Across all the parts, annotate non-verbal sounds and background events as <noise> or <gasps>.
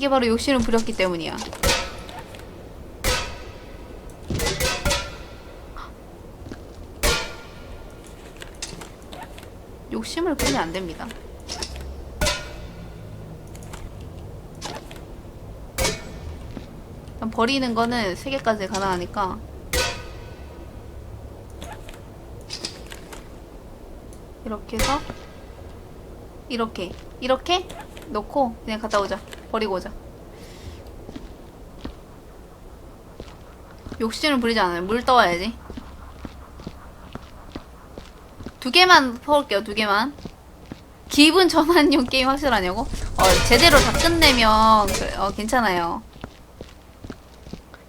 이게 바로 욕심을 부렸기 때문이야. 욕심을 부리면 안 됩니다. 버리는 거는 3개까지 가능하니까 이렇게 해서 이렇게 이렇게 넣고 그냥 갔다 오자 버리고 오자 욕심을 부리지 않아요 물 떠와야지 두 개만 퍼올게요 두 개만 기분 전환용 게임 확실하냐고? 어 제대로 다 끝내면 그- 어, 괜찮아요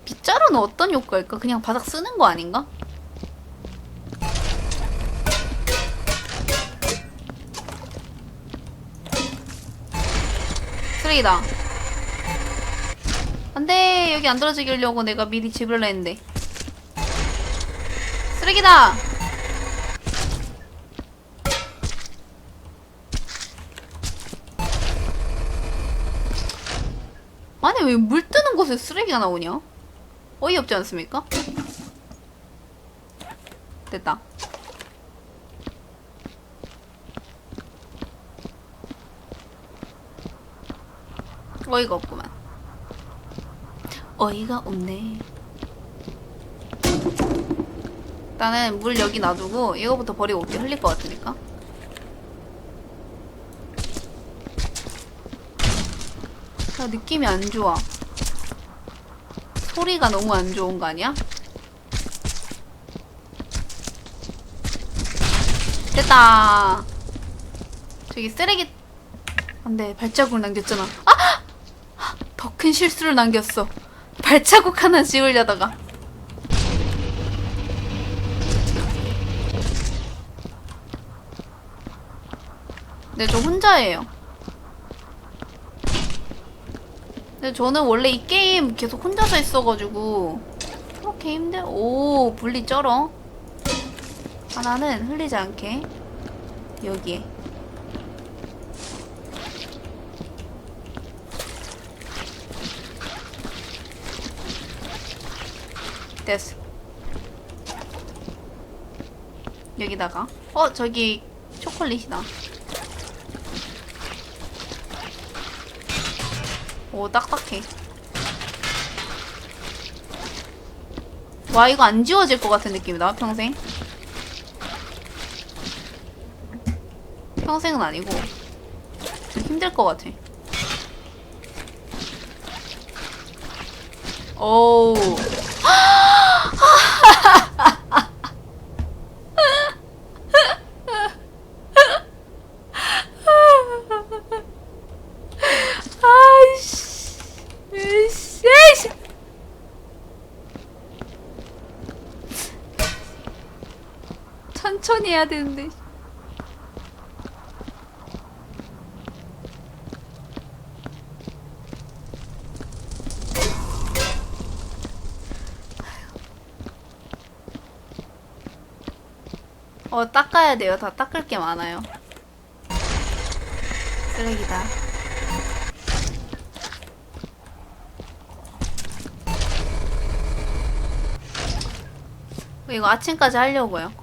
빗자루는 어떤 효과일까? 그냥 바닥 쓰는 거 아닌가? 쓰레기다. 안돼 여기 안 떨어지려고 내가 미리 집으려 했는데. 쓰레기다. 아니 왜 물 뜨는 곳에 쓰레기가 나오냐? 어이없지 않습니까? 됐다. 어이가 없구만. 어이가 없네. 일단은 물 여기 놔두고 이거부터 버리고 올게 흘릴 것 같으니까. 아, 느낌이 안 좋아. 소리가 너무 안 좋은 거 아니야? 됐다. 저기 쓰레기 안돼 발자국을 남겼잖아. 큰 실수를 남겼어. 발자국 하나 지우려다가. 네, 저 혼자예요. 근데 저는 원래 이 게임 계속 혼자서 했어가지고 그렇게 힘들. 오 분리 쩔어. 하나는 흘리지 않게 여기에. 됐어. 여기다가 어 저기 초콜릿이다. 오 딱딱해. 와 이거 안 지워질 것 같은 느낌이다 평생. 평생은 아니고 좀 힘들 것 같아. 오우. 아이씨. 에이씨. 에이씨. 천천히 해야 되는데. 어, 닦아야 돼요. 다 닦을 게 많아요. 쓰레기다. 이거 아침까지 하려고요.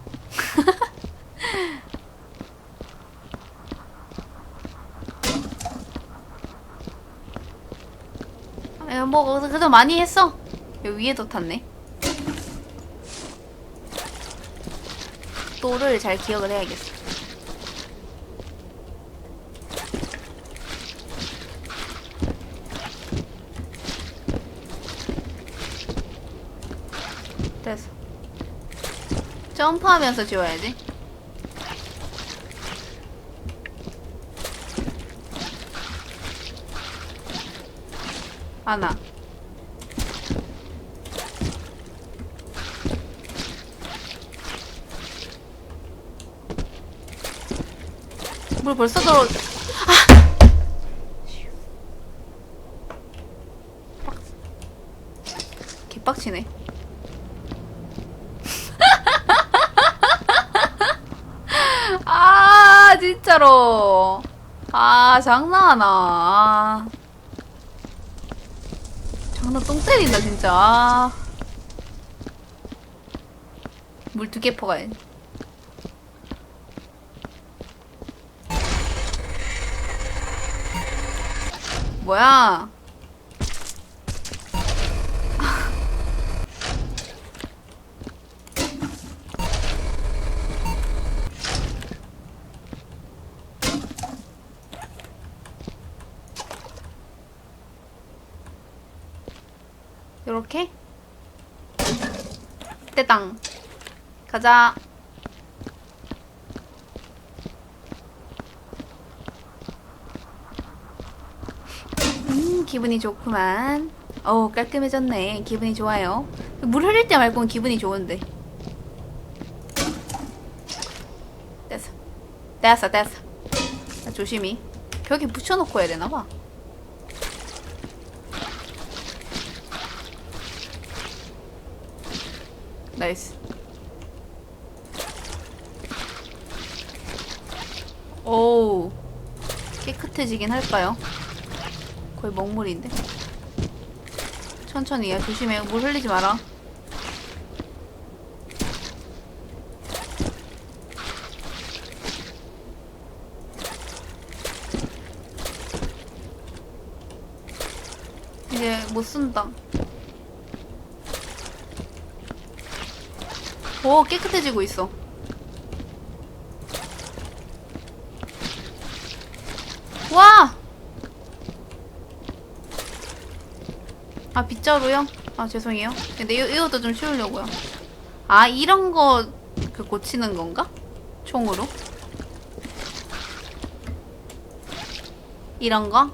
에, 뭐 그래도 많이 했어. 여기 위에도 탔네. 또를 잘 기억을 해야겠어. 점프하면서 지워야지. 하나. 물 벌써 들어. 아! 개빡치네. <laughs> 아 진짜로. 아 장난하나. 아. 장난 똥 때린다 진짜 아. 물 두 개 퍼가야지 뭐야 요렇게 떼땅 가자. 음 기분이 좋구만. 어우 깔끔해졌네. 기분이 좋아요. 물 흐릴 때 말고는 기분이 좋은데. 됐어. 됐어 됐어. 자, 조심히. 벽에 붙여놓고 해야 되나봐 나이스. 오, 깨끗해지긴 할까요? 거의 먹물인데. 천천히 야 조심해. 물 흘리지 마라. 이제 못 쓴다. 오 깨끗해지고 있어. 와! 아 빗자루요? 아 죄송해요. 근데 이, 이것도 좀 치우려고요. 아 이런 거 그 고치는 건가? 총으로? 이런 거?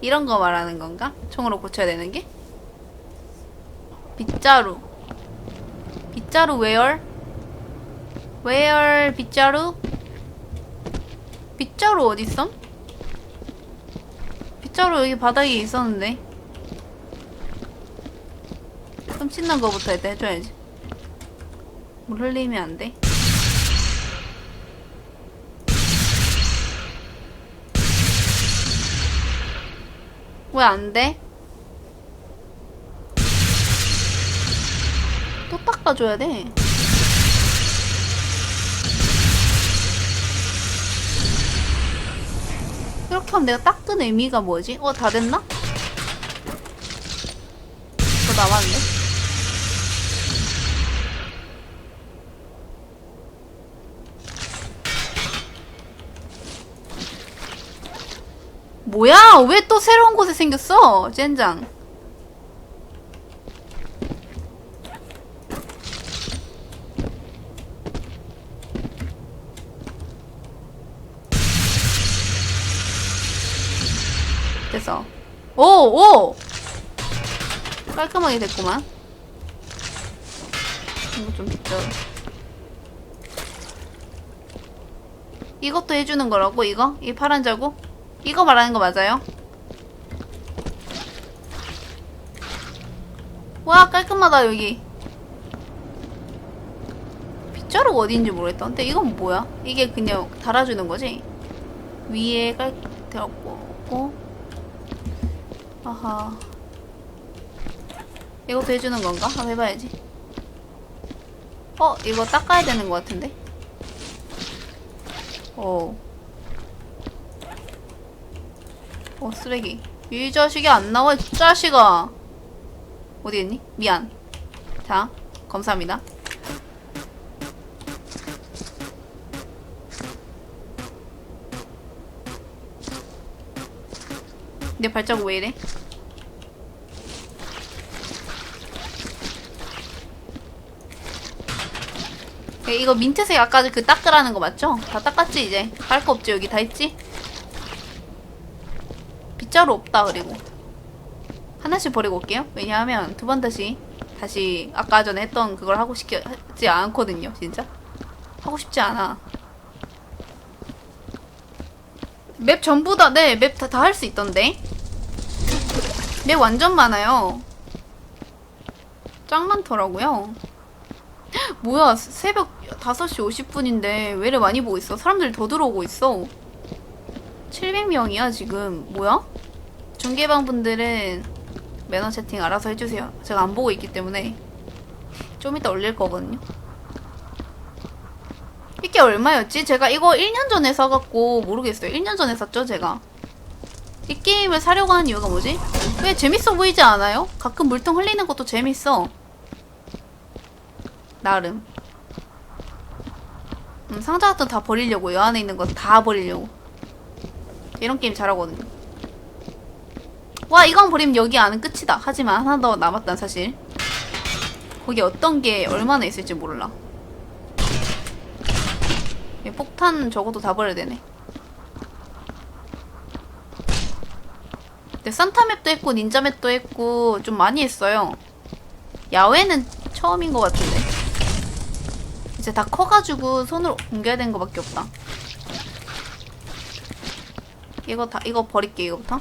이런 거 말하는 건가? 총으로 고쳐야 되는 게? 빗자루. 빗자루 웨얼? 웨얼 빗자루? 빗자루 어딨어? 빗자루 여기 바닥에 있었는데 좀 씻는 거부터 일단 해줘야지 물 흘리면 안 돼? 왜 안 돼? 또 닦아줘야 돼. 하면 내가 닦은 의미가 뭐지? 어, 다 됐나? 더 남았네. 뭐야? 왜 또 새로운 곳에 생겼어? 젠장. 됐어. 오, 오! 깔끔하게 됐구만. 이거 좀 비켜. 이것도 해주는 거라고, 이거? 이 파란 자국? 이거 말하는 거 맞아요? 와, 깔끔하다, 여기. 빗자루가 어디인지 모르겠다. 근데 이건 뭐야? 이게 그냥 달아주는 거지? 위에 깔, 되었고, 아하. 이것도 해주는 건가? 한번 해봐야지. 어, 이거 닦아야 되는 것 같은데? 오. 어, 쓰레기. 이 자식이 안 나와, 이 자식아. 어디 있니? 미안. 자, 감사합니다. 내 발자국 왜 이래? 야, 이거 민트색 아까 그 닦으라는 거 맞죠? 다 닦았지 이제? 할 거 없지 여기 다 했지? 빗자루 없다 그리고 하나씩 버리고 올게요 왜냐하면 두 번 다시 다시 아까 전에 했던 그걸 하고 싶지 않거든요 진짜 하고 싶지 않아 맵 전부 다 네맵다다할 수 있던데. 맵 완전 많아요. 짱 많더라고요. <gasps> 뭐야 새벽 5시 50분인데 왜 이래 많이 보고 있어? 사람들이 더 들어오고 있어. 700명이야 지금. 뭐야? 중계방 분들은 매너 채팅 알아서 해주세요. 제가 안 보고 있기 때문에. 좀 이따 올릴 거거든요. 이게 얼마였지? 제가 이거 1년 전에 사갖고 모르겠어요. 1년 전에 샀죠, 제가. 이 게임을 사려고 하는 이유가 뭐지? 왜 재밌어 보이지 않아요? 가끔 물통 흘리는 것도 재밌어. 나름. 음, 상자 같은 거다 버리려고. 요 안에 있는 거 다 버리려고. 이런 게임 잘하거든요. 와, 이건 버리면 여기 안은 끝이다. 하지만 하나 더 남았단 사실. 거기 어떤 게 얼마나 있을지 몰라. 이 폭탄 적어도 다 버려야 되네. 근데 산타맵도 했고 닌자맵도 했고 좀 많이 했어요. 야외는 처음인 것 같은데. 이제 다 커가지고 손으로 옮겨야 되는 것밖에 없다. 이거 다 이거 버릴게 이거부터.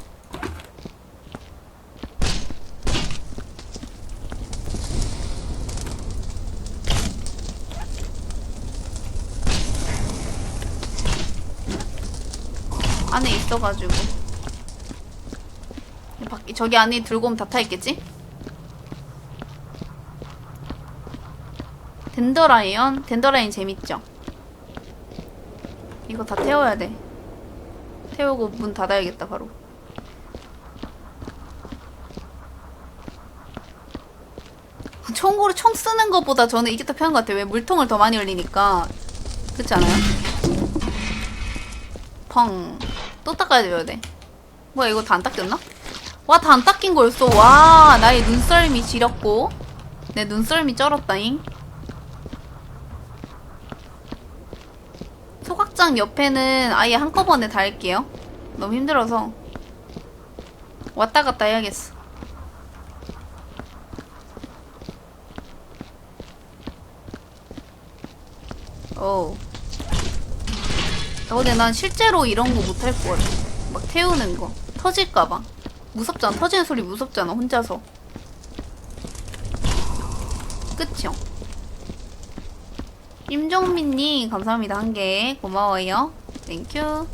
안에 있어가지고 밖 저기 안에 들고 오면 다 타있겠지? 덴더라이언? 덴더라이언 재밌죠? 이거 다 태워야 돼 태우고 문 닫아야겠다 바로 총으로 총 쓰는 것보다 저는 이게 더 편한 것 같아요 왜 물통을 더 많이 흘리니까 그렇지 않아요? 펑. 또 닦아야 돼야 돼. 뭐야, 이거 다 안 닦였나? 와, 다 안 닦인 거였어. 와, 나의 눈썰미 지렸고. 내 눈썰미 쩔었다잉. 소각장 옆에는 아예 한꺼번에 달게요. 너무 힘들어서. 왔다 갔다 해야겠어. 오. 어, 근데 난 실제로 이런 거 못할 것 같아. 막 태우는 거. 터질까봐. 무섭잖아. 터지는 소리 무섭잖아. 혼자서. 그쵸? 임종민님, 감사합니다. 한 개. 고마워요. 땡큐.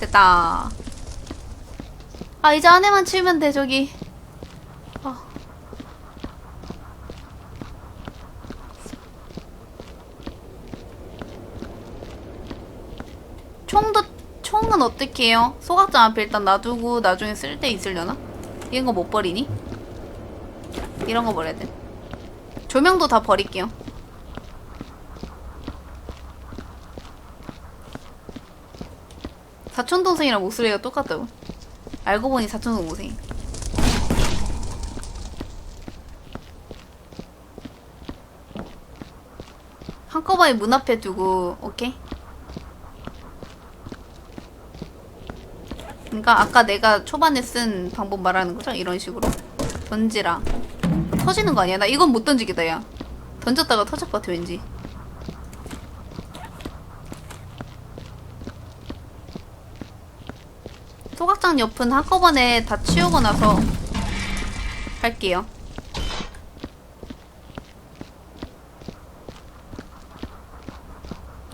됐다. 아, 이제 안에만 치우면 돼, 저기. 아. 총도 총은 어떻게 해요? 소각장 앞에 일단 놔두고 나중에 쓸 때 있으려나? 이런 거 못 버리니? 이런 거 버려야 돼. 조명도 다 버릴게요. 사촌 동생이랑 목소리가 똑같다고. 알고 보니 사촌 동생. 한꺼번에 문 앞에 두고 오케이. 그러니까 아까 내가 초반에 쓴 방법 말하는 거죠? 이런 식으로 던지라 터지는 거 아니야? 나 이건 못 던지겠다 야 던졌다가 터질 것 같아 왠지 소각장 옆은 한꺼번에 다 치우고 나서 할게요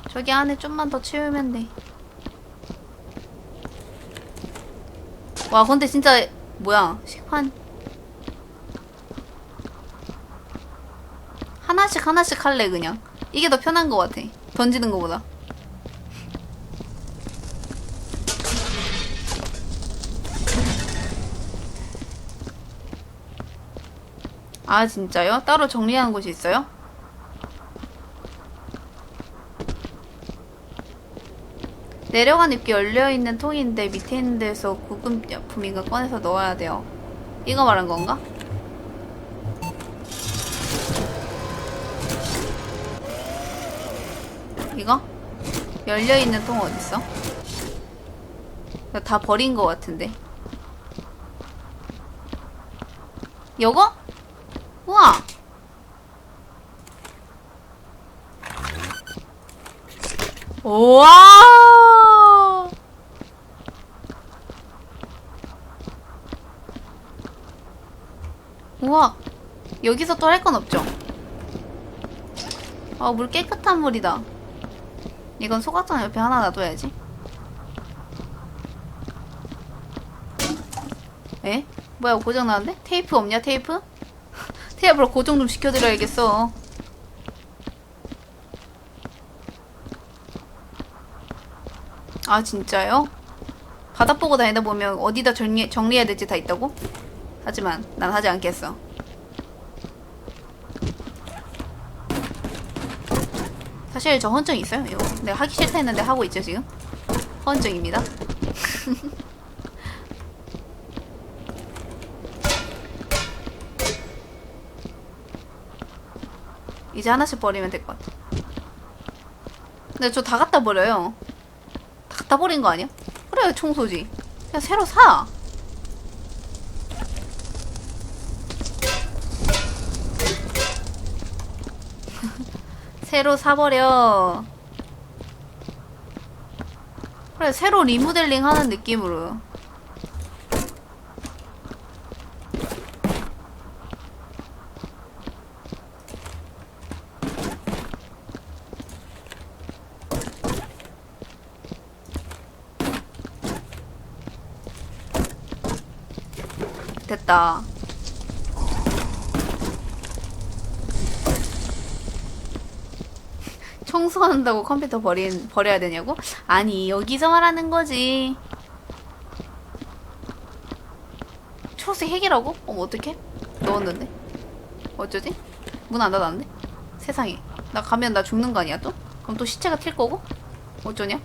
저기 안에 좀만 더 치우면 돼 와 근데 진짜 뭐야 식판 하나씩 하나씩 할래 그냥 이게 더 편한 것 같아 던지는 것보다 아 진짜요? 따로 정리하는 곳이 있어요? 내려간 입기 열려있는 통인데 밑에 있는 데서 구금품인가 꺼내서 넣어야 돼요. 이거 말한 건가? 이거? 열려있는 통 어딨어? 다 버린 거 같은데. 요거? 우와! 우와! 우와! 여기서 또 할 건 없죠? 아, 물 깨끗한 물이다. 이건 소각장 옆에 하나 놔둬야지. 에? 뭐야 고장 나는데? 테이프 없냐 테이프? <laughs> 테이프로 고정 좀 시켜드려야겠어. 아 진짜요? 바닥 보고 다니다 보면 어디다 정리, 정리해야 될지 다 있다고? 하지만 난 하지 않겠어. 사실 저 헌증 있어요. 이거 내가 하기 싫다 했는데 하고 있죠 지금. 헌증입니다. <laughs> 이제 하나씩 버리면 될 것 같아. 근데 저 다 갖다 버려요. 다 갖다 버린 거 아니야? 그래 청소지. 그냥 새로 사. 새로 사버려. 그래 새로 리모델링 하는 느낌으로. 됐다. 청소한다고 컴퓨터 버린, 버려야 되냐고? 아니, 여기서 말하는 거지. 초록색 핵이라고? 어머, 어떡해? 넣었는데? 어쩌지? 문 안 닫았는데? 세상에. 나 가면 나 죽는 거 아니야, 또? 그럼 또 시체가 튈 거고? 어쩌냐?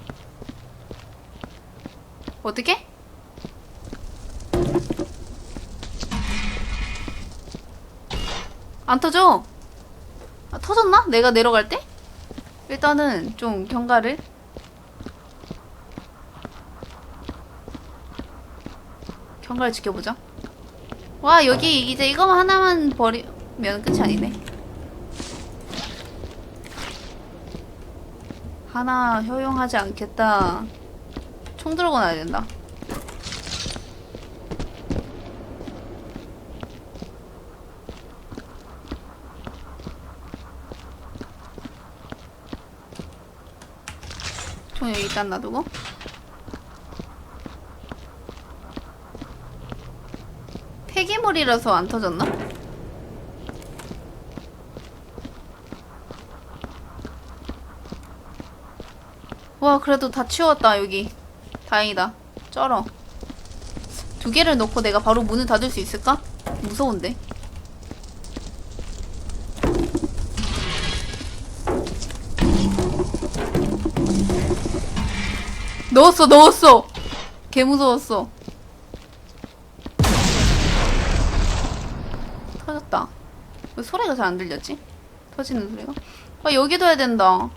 어떡해? 안 터져. 아, 터졌나? 내가 내려갈 때? 일단은 좀 경과를. 경과를 지켜보자. 와, 여기 이제 이거만 하나만 버리면 끝이 아니네. 하나 효용하지 않겠다. 총 들고 나야 된다. 총 여기 일단 놔두고. 폐기물이라서 안 터졌나? 와 그래도 다 치웠다 여기. 다행이다. 쩔어. 두 개를 넣고 내가 바로 문을 닫을 수 있을까? 무서운데 넣었어 넣었어 개 무서웠어 터졌다 왜 소리가 잘 안 들렸지? 터지는 소리가? 아 여기 둬야 된다